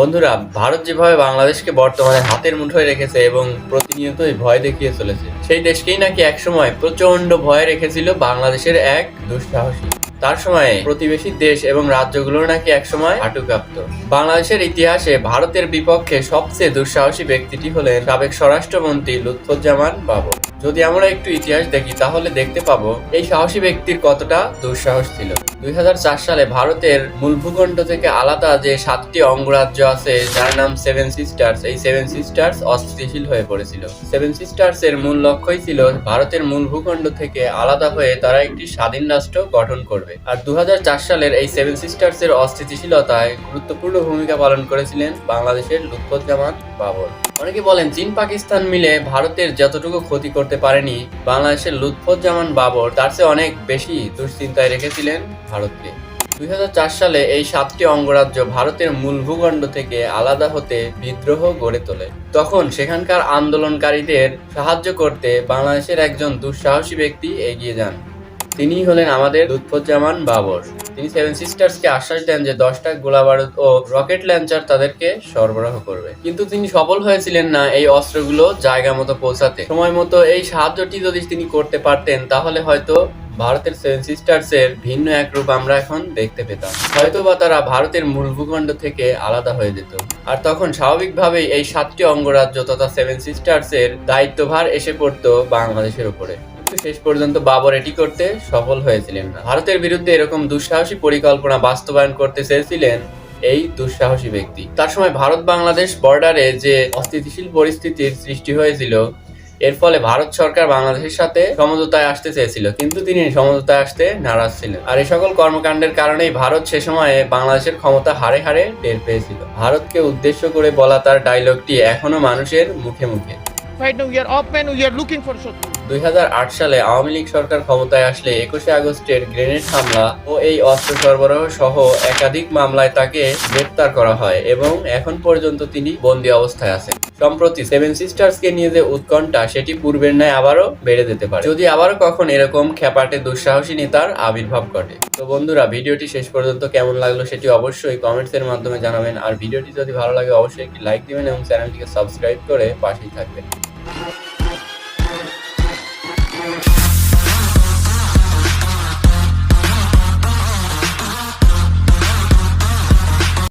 বন্ধুরা, ভারত যেভাবে বাংলাদেশকে বর্তমানে হাতের মুঠোয় রেখেছে এবং প্রতিনিয়তই ভয় দেখিয়ে চলেছে, সেই দেশকেই নাকি একসময় প্রচণ্ড ভয় রেখেছিল বাংলাদেশের এক দুঃসাহসী। তার সময়ে প্রতিবেশী দেশ এবং রাজ্যগুলো নাকি একসময় হাঁটু কাঁপত বাংলাদেশের ইতিহাসে ভারতের বিপক্ষে সবচেয়ে দুঃসাহসী ব্যক্তিটি হলেন সাবেক স্বরাষ্ট্রমন্ত্রী লুৎফুজ্জামান বাবর। যদি আমরা একটু ইতিহাস দেখি, তাহলে দেখতে পাবো এই সাহসী ব্যক্তির কতটা দুঃসাহস ছিল। দুই সালে ভারতের মূল ভূখণ্ড থেকে আলাদা যে সাতটি অঙ্গরাজ্য আছে, যার নাম সেভেন সিস্টার্স এই সেভেন সিস্টার্স অস্থিতিশীল হয়ে পড়েছিল। সেভেন সিস্টার্স এর মূল লক্ষ্যই ছিল ভারতের মূল ভূখণ্ড থেকে আলাদা হয়ে তারা একটি স্বাধীন রাষ্ট্র গঠন করবে। আর দুই হাজার চার সালের এই সেভেন সিস্টার্স এর অস্থিতিশীলতায় গুরুত্বপূর্ণ ভূমিকা পালন করেছিলেন বাংলাদেশের লুৎফুজ্জামান বাবর। অনেকে বলেন চীন পাকিস্তান মিলে ভারতের যতটুকু ক্ষতি করতে পারেনি। বাংলাদেশের লুৎফুজ্জামান বাবর তার চেয়ে অনেক বেশি দুশ্চিন্তায় রেখেছিলেন ভারতকে। দুই হাজার চার সালে এই সাতটি অঙ্গরাজ্য ভারতের মূল ভূখণ্ড থেকে আলাদা হতে বিদ্রোহ গড়ে তোলে। তখন সেখানকার আন্দোলনকারীদের সাহায্য করতে বাংলাদেশের একজন দুঃসাহসী ব্যক্তি এগিয়ে যান। তিনি হলেন আমাদের লুৎফুজ্জামান বাবর। তিনি সেভেন সিস্টার্সকে আশ্বাস দেন যে দশটা গোলাবারুদ ও রকেট লঞ্চার তাদেরকে সরবরাহ করবে। কিন্তু তিনি সফল হয়েছিলেন না এই অস্ত্রগুলো জায়গা মতো পৌঁছাতে। সময় মতো এই সাহায্যটি যদি তিনি করতে পারতেন, তাহলে হয়তো ভারতের সেভেন সিস্টার্স এর ভিন্ন এক রূপ আমরা এখন দেখতে পেতাম। হয়তো বা তারা ভারতের মূল ভূখণ্ড থেকে আলাদা হয়ে যেত। আর তখন স্বাভাবিকভাবেই এই সাতটি অঙ্গরাজ্য তথা সেভেন সিস্টার্স এর দায়িত্বভার এসে পড়তো বাংলাদেশের উপরে। শেষ পর্যন্ত বাবর এটি করতে সফল হয়েছিলেন না। ভারতের বিরুদ্ধে এরকম দুঃসাহসী পরিকল্পনা বাস্তবায়ন করতে চেয়েছিলেন এই দুঃসাহসী ব্যক্তি। তার সময় ভারত বাংলাদেশ বর্ডারে যে অস্থিতিশীল পরিস্থিতির সৃষ্টি হয়েছিল এর ফলে ভারত সরকার বাংলাদেশের সাথে সমঝোতায় আসতে চেয়েছিল কিন্তু তিনি সমঝোতায় আসতে নারাজ ছিলেন। আর এই সকল কর্মকাণ্ডের কারণেই ভারত সে সময়ে বাংলাদেশের ক্ষমতা হারে হারে টের পেয়েছিল। ভারতকে উদ্দেশ্য করে বলা তার ডায়লগটি এখনও মানুষের মুখে মুখে। Right now, we are and we are looking for Shotru. দুই হাজার আট সালে আওয়ামী লীগ সরকার ক্ষমতায় আসলে একুশে আগস্টের গ্রেনেড হামলা ও এই অস্ত্র সরবরাহ সহ একাধিক মামলায় তাকে গ্রেপ্তার করা হয় এবং এখন পর্যন্ত তিনি বন্দি অবস্থায় আছেন। সম্প্রতি সেভেন সিস্টার্স কে নিয়ে যে উৎকণ্ঠা, সেটি পূর্বের ন্যায় আবারও বেড়ে যেতে পারে। যদি আবারও কখন এরকম খ্যাপাটে দুঃসাহসী নেতার আবির্ভাব ঘটে। তো বন্ধুরা, ভিডিওটি শেষ পর্যন্ত কেমন লাগল সেটি অবশ্যই কমেন্টস এর মাধ্যমে জানাবেন। আর ভিডিওটি যদি ভালো লাগে, অবশ্যই একটি লাইক দিবেন এবং চ্যানেলটিকে সাবস্ক্রাইব করে পাশেই থাকবেন।